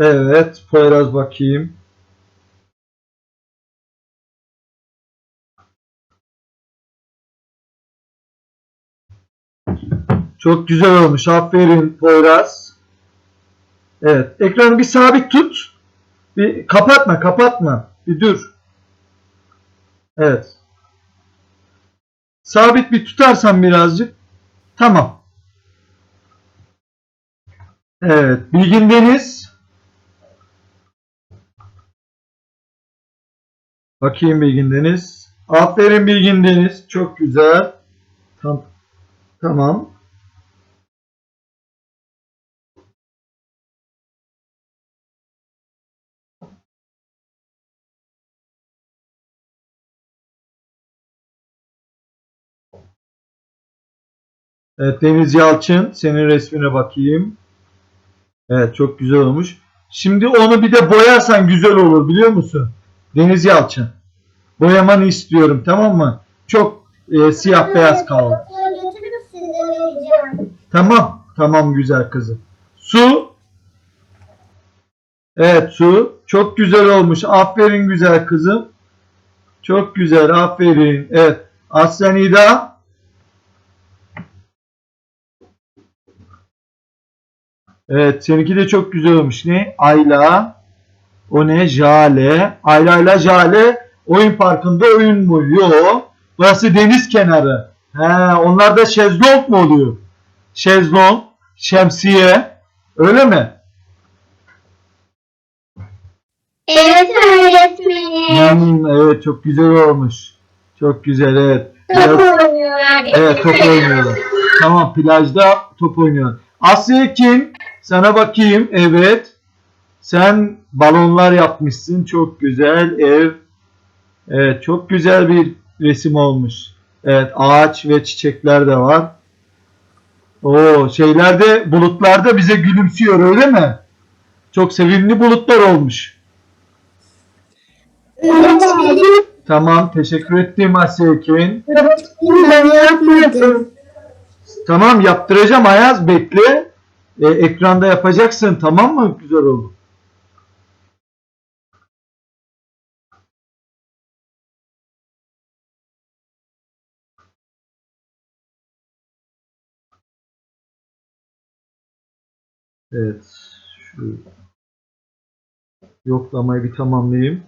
Evet. Poyraz bakayım. Çok güzel olmuş. Aferin Poyraz. Evet. Ekranı bir sabit tut. Bir kapatma, kapatma. Bir dur. Evet. Sabit bir tutarsan birazcık. Tamam. Evet. Bilgin Deniz. Bakayım Bilgin Deniz. Aferin Bilgin Deniz. Çok güzel. Tam, tamam. Evet Deniz Yalçın. Senin resmine bakayım. Evet çok güzel olmuş. Şimdi onu bir de boyarsan güzel olur biliyor musun? Deniz Yalçın. Boyamanı istiyorum tamam mı? Çok e, siyah beyaz kaldı. Götürür müsün. Tamam. Tamam güzel kızım. Su. Evet su. Çok güzel olmuş. Aferin güzel kızım. Çok güzel. Aferin. Evet. Aslen İda. Evet. Seninki de çok güzel olmuş. Ne? Ayla. O ne? Jale. Ayla ile Jale oyun parkında oyun mu? Yo. Burası deniz kenarı. He, onlar da şezlong mu oluyor? şezlong, şemsiye. Öyle mi? Evet öğretmenim. Hmm, evet çok güzel olmuş. Çok güzel evet. Top oynuyorlar. evet top oynuyorlar. Tamam plajda top oynuyorlar. Asya kim? Sana bakayım. Evet. Sen balonlar yapmışsın. Çok güzel ev. Evet çok güzel bir resim olmuş. Evet ağaç ve çiçekler de var. O şeylerde bulutlarda bize gülümsüyor öyle mi? Çok sevimli bulutlar olmuş. Tamam teşekkür ettim Asya Ekin. Tamam yaptıracağım Ayaz bekle. E, ekranda yapacaksın tamam mı? Güzel oldu. Evet. Şu yoklamayı bir tamamlayayım.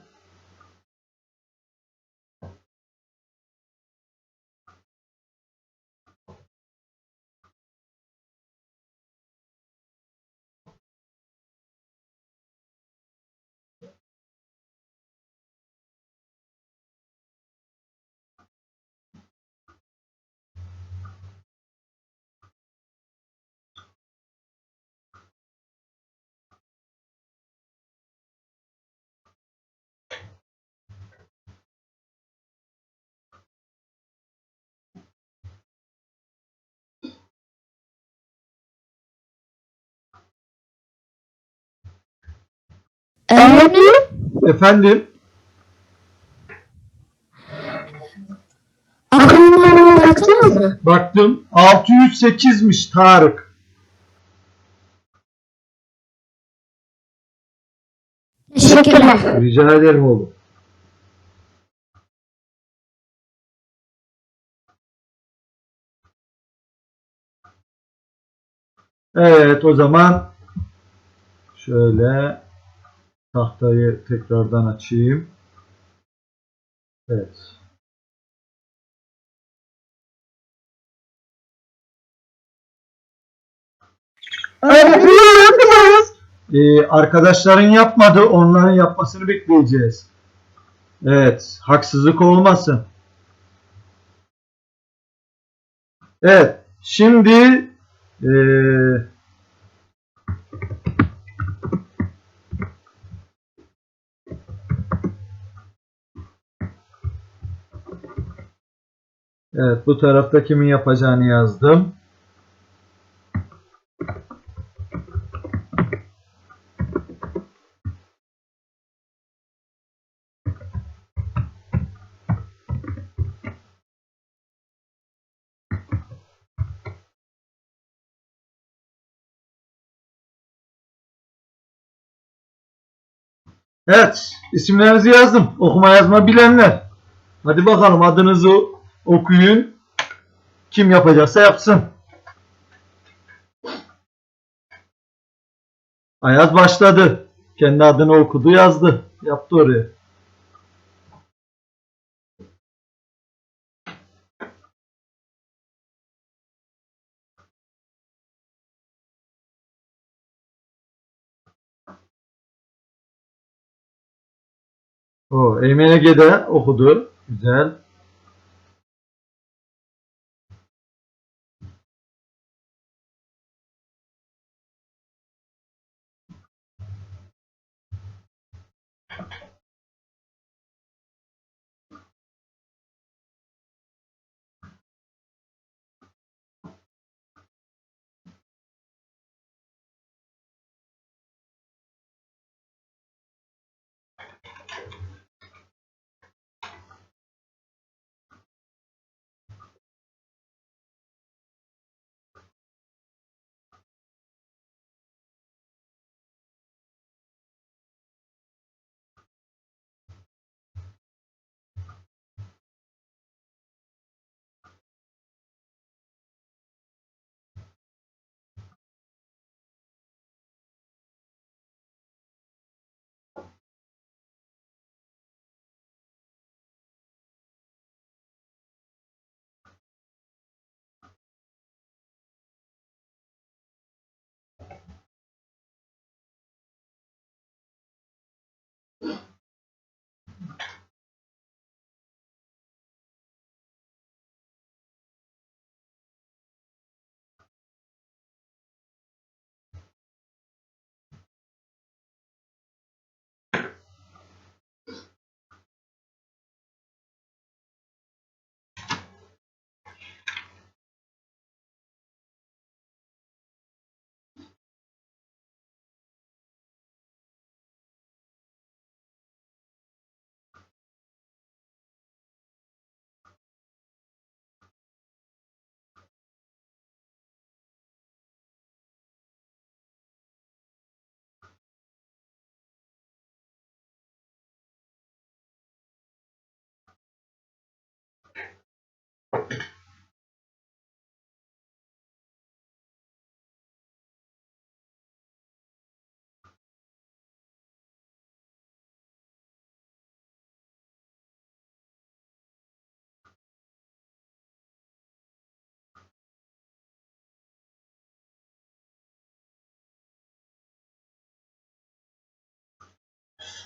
Öğretmenim. Efendim? Aklımdan baktınız mı? Baktım 608'miş Tarık. Teşekkürler. Rica ederim oğlum. Evet o zaman şöyle tahtayı tekrardan açayım. Evet. Ee, arkadaşların yapmadı, onların yapmasını bekleyeceğiz. Evet, haksızlık olmasın. Evet, şimdi eee Evet bu tarafta kimin yapacağını yazdım. Evet, isimlerinizi yazdım. Okuma yazma bilenler. Hadi bakalım adınızı okuyun. Kim yapacaksa yapsın. Ayaz başladı. Kendi adını okudu, yazdı. Yaptı oraya. O Eymen Ege de okudu. Güzel. Yeah.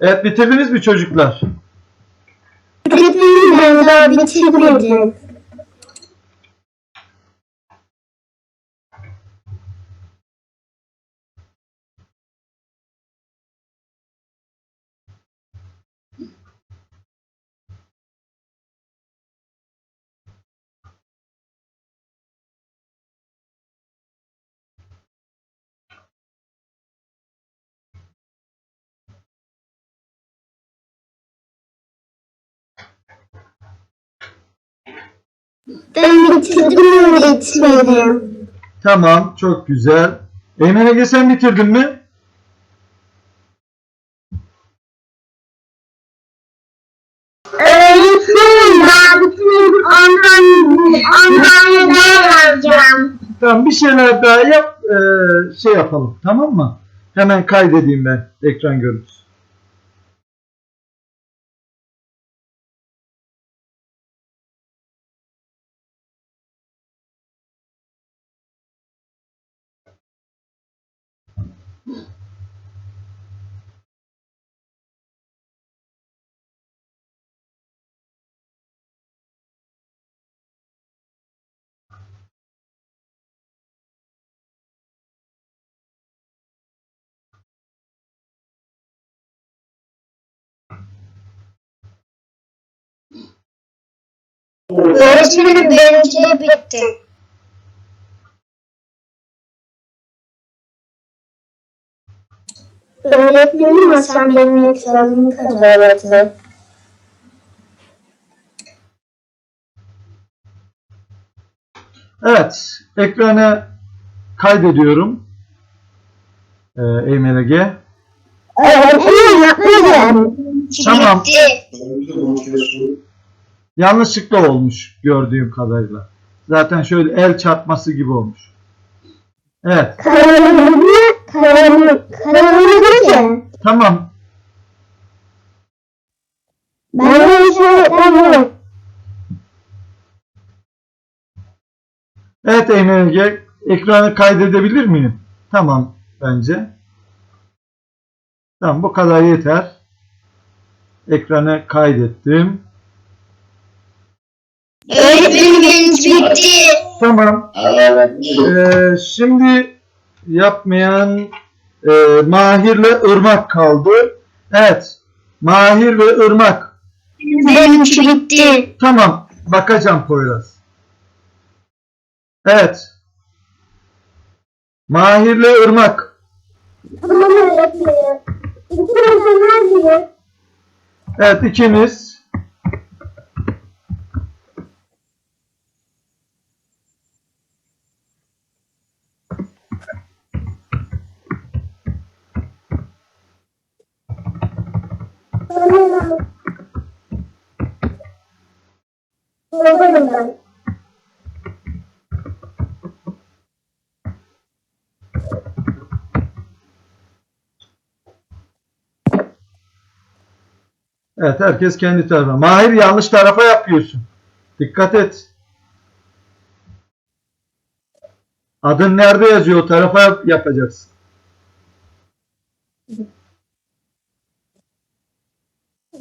Evet bitirdiniz mi çocuklar? Öğretmenim ben daha bitirmedim. Ben bitirdim öğretmenim. Tamam, çok güzel. Eymen Ege sen bitirdin mi? Öğretmenim ben bitirdim ondan, ne yazacağım? Tamam, bir şeyler daha yap, şey yapalım, tamam mı? Hemen kaydedeyim ben ekran görüntüsü. Öğretmenim benimki de bitti. Öğretmenim Hasan benim ekranımı karaladı. Evet, ekranı kaydediyorum. Öğretmenim yapmadım. Tamam. Yanlışlıkla olmuş gördüğüm kadarıyla. Zaten şöyle el çarpması gibi olmuş. Evet, Karaladı, karaladı ki. tamam. Ben de işaretledim. Evet Eymen Ege, ekranı kaydedebilir miyim? Tamam bence. Tamam bu kadar yeter. Ekranı kaydettim. Öğretmenim bitti. Tamam. Ee, şimdi yapmayan e, Mahir'le Irmak kaldı. Evet. Mahir ve Irmak. Benimki bitti. Tamam. Bakacağım Poyraz. Evet. Mahir'le Irmak. Evet ikiniz. Evet herkes kendi tarafına. Mahir yanlış tarafa yapıyorsun. Dikkat et. Adın nerede yazıyor? O tarafa yap- yapacaksın.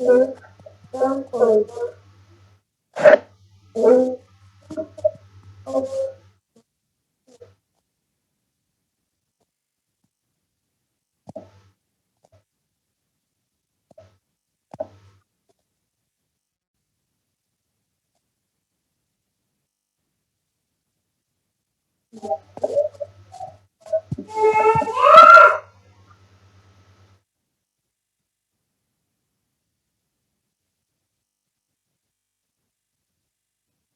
Ben koydum.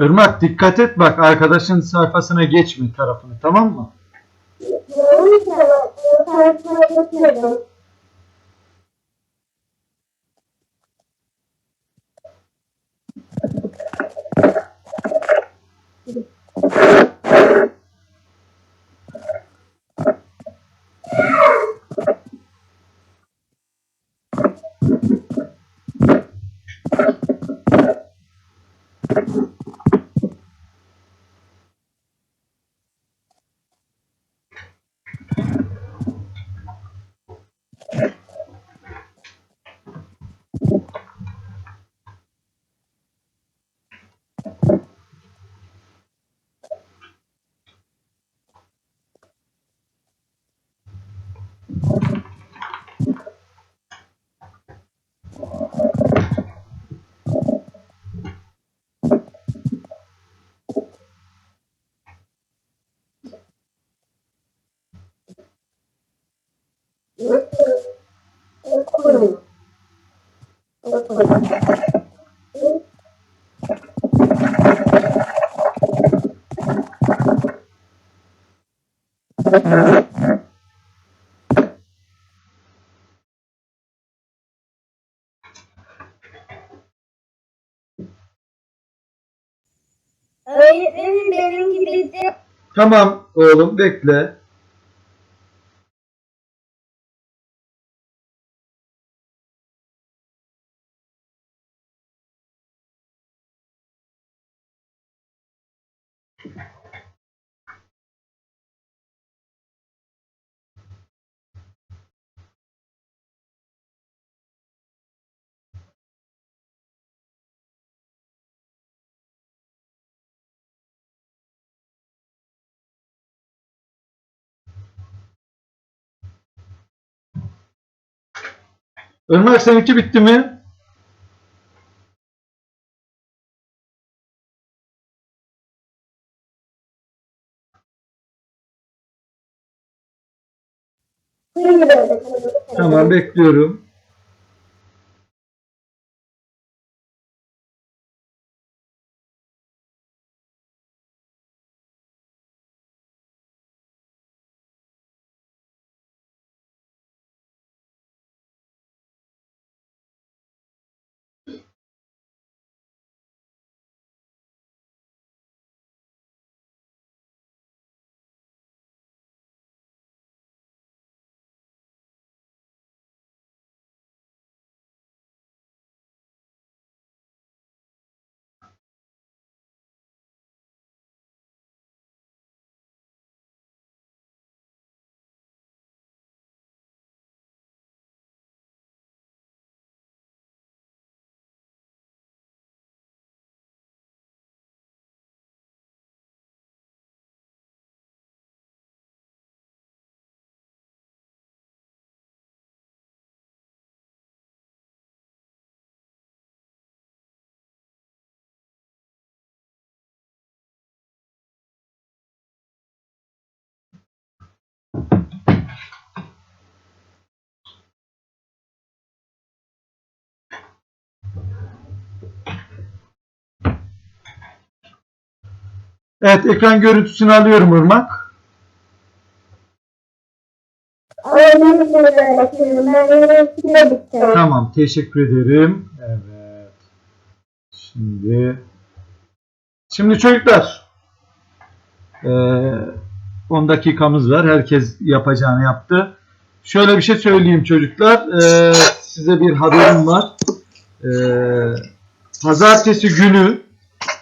Irmak dikkat et bak arkadaşın sayfasına geçme tarafını tamam mı? Öğretmenim benimki bitti. Tamam oğlum bekle. Irmak seninki bitti mi? Tamam bekliyorum. Evet ekran görüntüsünü alıyorum Irmak. Tamam teşekkür ederim. Evet. Şimdi Şimdi çocuklar eee 10 dakikamız var. Herkes yapacağını yaptı. Şöyle bir şey söyleyeyim çocuklar. Eee, size bir haberim var. Eee, pazartesi günü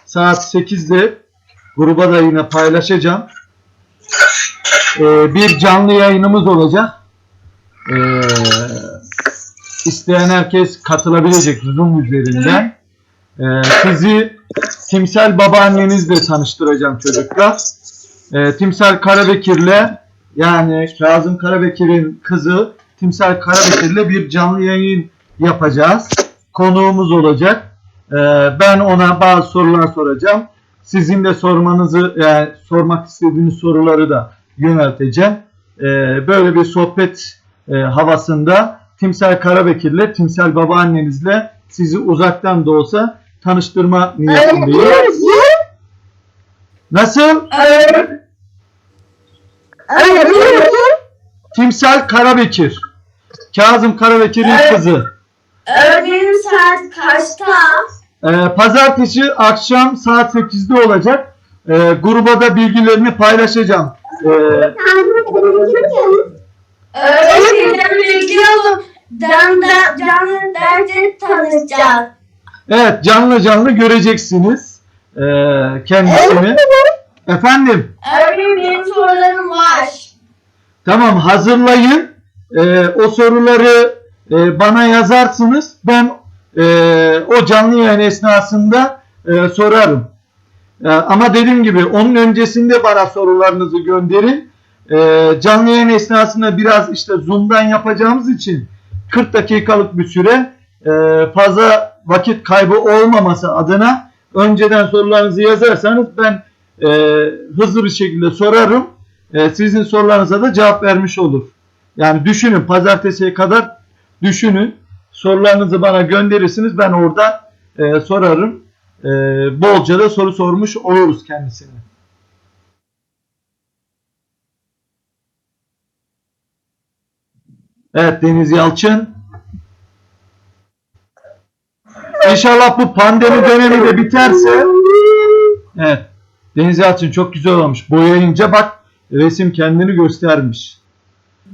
saat 8'de gruba da yine paylaşacağım. Eee, bir canlı yayınımız olacak. Eee isteyen herkes katılabilecek Zoom üzerinden. Ee, sizi Timsel babaannenizle tanıştıracağım çocuklar. Ee, Timsel Karabekir'le yani Kazım Karabekir'in kızı Timsel Karabekir'le bir canlı yayın yapacağız. Konuğumuz olacak. Ee, ben ona bazı sorular soracağım. Sizin de sormanızı yani sormak istediğiniz soruları da yönelteceğim. Ee, böyle bir sohbet e, havasında Timsel Karabekir'le, Timsel babaannenizle sizi uzaktan da olsa tanıştırma niyetindeyim. Nasıl? Timsel Karabekir. Kazım Karabekir'in kızı. Öğretmenim saat kaçta? Ee, pazartesi akşam saat 8'de olacak. Ee, gruba da bilgilerini paylaşacağım. Ee, Öğretmenim bekliyorum. Canlı, canlı derste tanışacağız. evet canlı canlı göreceksiniz ee, kendisini. Efendim Öğretmenim benim sorularım var. tamam hazırlayın. Ee, o soruları e, bana yazarsınız. Ben e, o canlı yayın esnasında e, sorarım. E, ama dediğim gibi onun öncesinde bana sorularınızı gönderin. E, canlı yayın esnasında biraz işte Zoom'dan yapacağımız için 40 dakikalık bir süre e, fazla vakit kaybı olmaması adına önceden sorularınızı yazarsanız ben e, hızlı bir şekilde sorarım. E, sizin sorularınıza da cevap vermiş olur. Yani düşünün pazartesiye kadar düşünün. Sorularınızı bana gönderirsiniz. Ben orada e, sorarım. E, bolca da soru sormuş oluruz kendisine. Evet Deniz Yalçın. İnşallah bu pandemi dönemi de biterse Evet. Deniz Yalçın çok güzel olmuş. Boyayınca bak resim kendini göstermiş.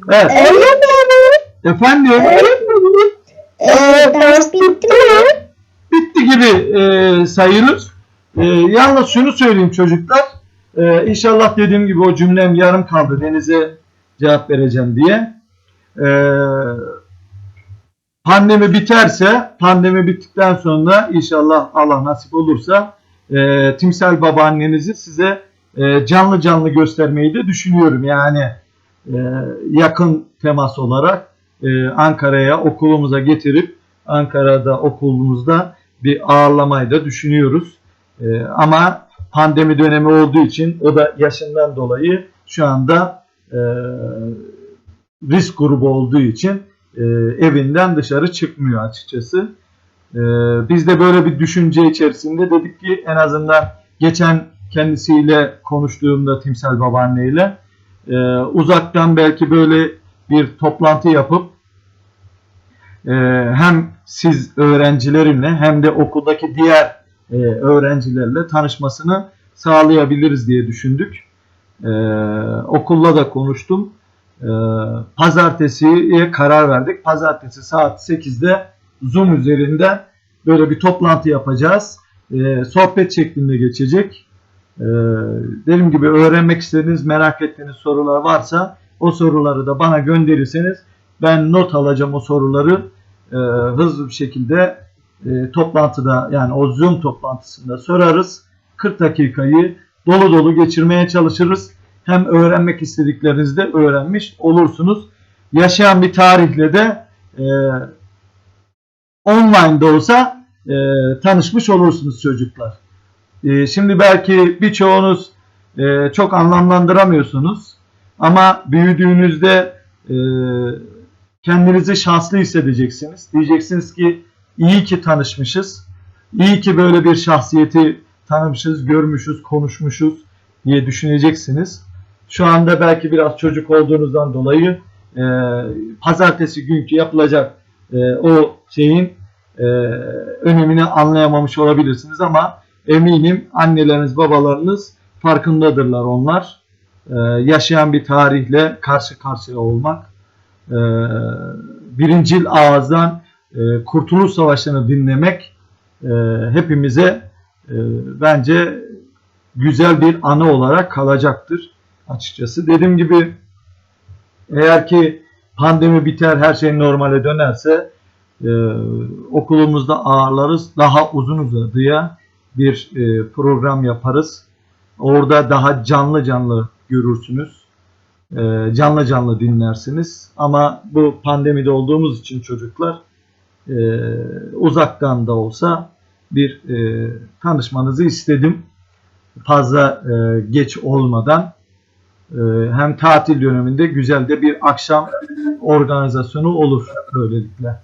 Evet. Efendim ders bitti mi? bitti gibi e, sayılır. E, yalnız şunu söyleyeyim çocuklar. E, inşallah dediğim gibi o cümlem yarım kaldı. Deniz'e cevap vereceğim diye. E, pandemi biterse, pandemi bittikten sonra inşallah Allah nasip olursa e, Timsel babaannenizi size e, canlı canlı göstermeyi de düşünüyorum. Yani e, yakın temas olarak e, Ankara'ya okulumuza getirip Ankara'da okulumuzda bir ağırlamayı da düşünüyoruz. E, ama pandemi dönemi olduğu için o da yaşından dolayı şu anda e, risk grubu olduğu için e, evinden dışarı çıkmıyor açıkçası. E, biz de böyle bir düşünce içerisinde dedik ki en azından geçen kendisiyle konuştuğumda Timsel babaanneyle e, uzaktan belki böyle bir toplantı yapıp e, hem siz öğrencilerimle hem de okuldaki diğer e, öğrencilerle tanışmasını sağlayabiliriz diye düşündük. E, okulla da konuştum. E, pazartesiye karar verdik. Pazartesi saat 8'de Zoom üzerinden böyle bir toplantı yapacağız. Sohbet şeklinde geçecek. Dediğim gibi öğrenmek istediğiniz, merak ettiğiniz sorular varsa o soruları da bana gönderirseniz ben not alacağım o soruları e, hızlı bir şekilde e, toplantıda yani o Zoom toplantısında sorarız. 40 dakikayı dolu dolu geçirmeye çalışırız. Hem öğrenmek istediklerinizi de öğrenmiş olursunuz. Yaşayan bir tarihle de e, online de olsa e, tanışmış olursunuz çocuklar. E, şimdi belki birçoğunuz e, çok anlamlandıramıyorsunuz. Ama büyüdüğünüzde e, kendinizi şanslı hissedeceksiniz. Diyeceksiniz ki iyi ki tanışmışız. İyi ki böyle bir şahsiyeti tanımışız, görmüşüz, konuşmuşuz diye düşüneceksiniz. Şu anda belki biraz çocuk olduğunuzdan dolayı e, pazartesi günkü yapılacak e, o şeyin e, önemini anlayamamış olabilirsiniz ama eminim anneleriniz, babalarınız farkındadırlar onlar. E, yaşayan bir tarihle karşı karşıya olmak, e, birincil ağızdan e, Kurtuluş Savaşı'nı dinlemek e, hepimize e, bence güzel bir anı olarak kalacaktır açıkçası. Dediğim gibi eğer ki pandemi biter her şey normale dönerse okulumuzda ağırlarız. Daha uzun uzadıya bir program yaparız. Orada daha canlı canlı görürsünüz. E, canlı canlı dinlersiniz. Ama bu pandemide olduğumuz için çocuklar e, uzaktan da olsa bir e, tanışmanızı istedim. Fazla e, geç olmadan e, hem tatil döneminde güzel de bir akşam organizasyonu olur böylelikle.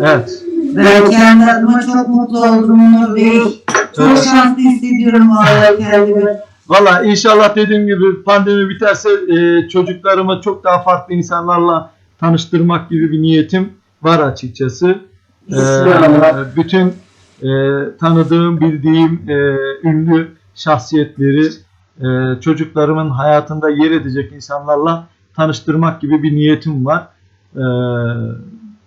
Evet. Ben kendi adıma çok mutlu oldum Nur Bey. Çok Evet. şanslı hissediyorum vallahi kendimi. Valla inşallah dediğim gibi pandemi biterse e, çocuklarımı çok daha farklı insanlarla tanıştırmak gibi bir niyetim var açıkçası. E, bütün e, tanıdığım, bildiğim e, ünlü şahsiyetleri e, çocuklarımın hayatında yer edecek insanlarla tanıştırmak gibi bir niyetim var. E,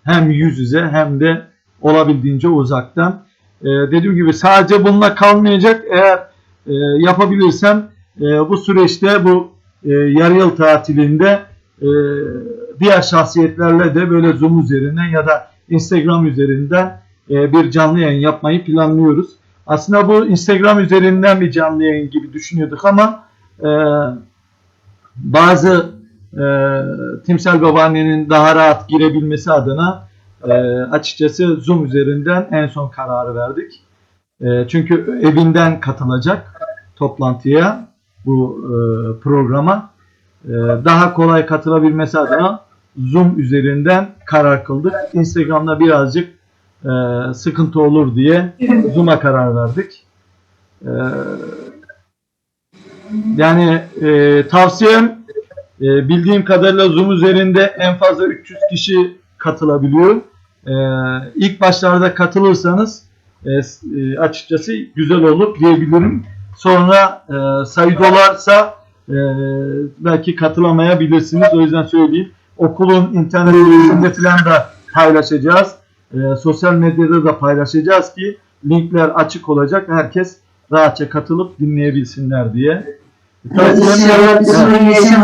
hem yüz yüze hem de olabildiğince uzaktan. E, dediğim gibi sadece bununla kalmayacak. Eğer e, yapabilirsem e, bu süreçte bu e, yarı yıl tatilinde e, diğer şahsiyetlerle de böyle Zoom üzerinden ya da Instagram üzerinden e, bir canlı yayın yapmayı planlıyoruz. Aslında bu Instagram üzerinden bir canlı yayın gibi düşünüyorduk ama e, bazı e, Timsel Babaanne'nin daha rahat girebilmesi adına e, açıkçası Zoom üzerinden en son kararı verdik. E, çünkü evinden katılacak toplantıya bu e, programa E, daha kolay katılabilmesi adına Zoom üzerinden karar kıldık. Instagram'da birazcık e, sıkıntı olur diye Zoom'a karar verdik. E, yani e, tavsiyem e, bildiğim kadarıyla Zoom üzerinde en fazla 300 kişi katılabiliyor. E, ilk başlarda katılırsanız e, e, açıkçası güzel olur diyebilirim. Sonra e, sayı dolarsa e, belki katılamayabilirsiniz. O yüzden söyleyeyim. Okulun internet sitesinde falan da paylaşacağız. E, sosyal medyada da paylaşacağız ki linkler açık olacak. Herkes rahatça katılıp dinleyebilsinler diye. İnşallah bir sorun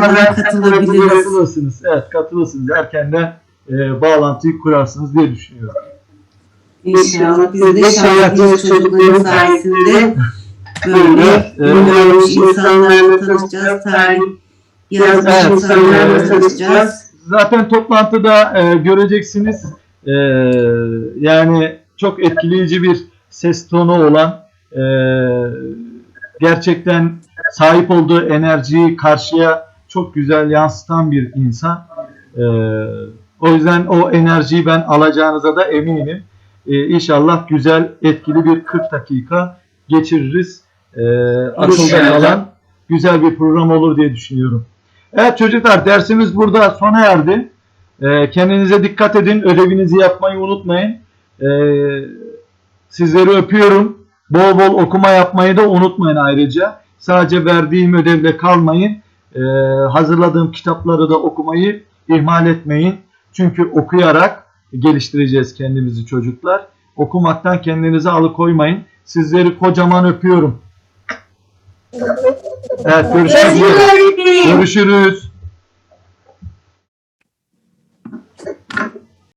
Evet. katılabiliriz. Katılırsınız. Evet katılırsınız. Erkenden e, bağlantıyı kurarsınız diye düşünüyorum. İnşallah biz de şahidiz çocukların sayesinde böyle Evet, evet. bilmiyormuş insanlarla tanışacağız, tarih yazmış Evet, insanlarla tanışacağız. Zaten toplantıda e, göreceksiniz. E, yani çok etkileyici bir ses tonu olan e, gerçekten sahip olduğu enerjiyi karşıya çok güzel yansıtan bir insan. E, o yüzden o enerjiyi ben alacağınıza da eminim. E, inşallah güzel, etkili bir 40 dakika geçiririz. E, akılda İnşallah. kalan güzel bir program olur diye düşünüyorum. Evet çocuklar dersimiz burada sona erdi. Ee, kendinize dikkat edin. Ödevinizi yapmayı unutmayın. Ee, sizleri öpüyorum. Bol bol okuma yapmayı da unutmayın ayrıca. Sadece verdiğim ödevle kalmayın. Ee, hazırladığım kitapları da okumayı ihmal etmeyin. Çünkü okuyarak geliştireceğiz kendimizi çocuklar. Okumaktan kendinizi alıkoymayın. Sizleri kocaman öpüyorum. Evet. Görüşürüz. Görüşürüz.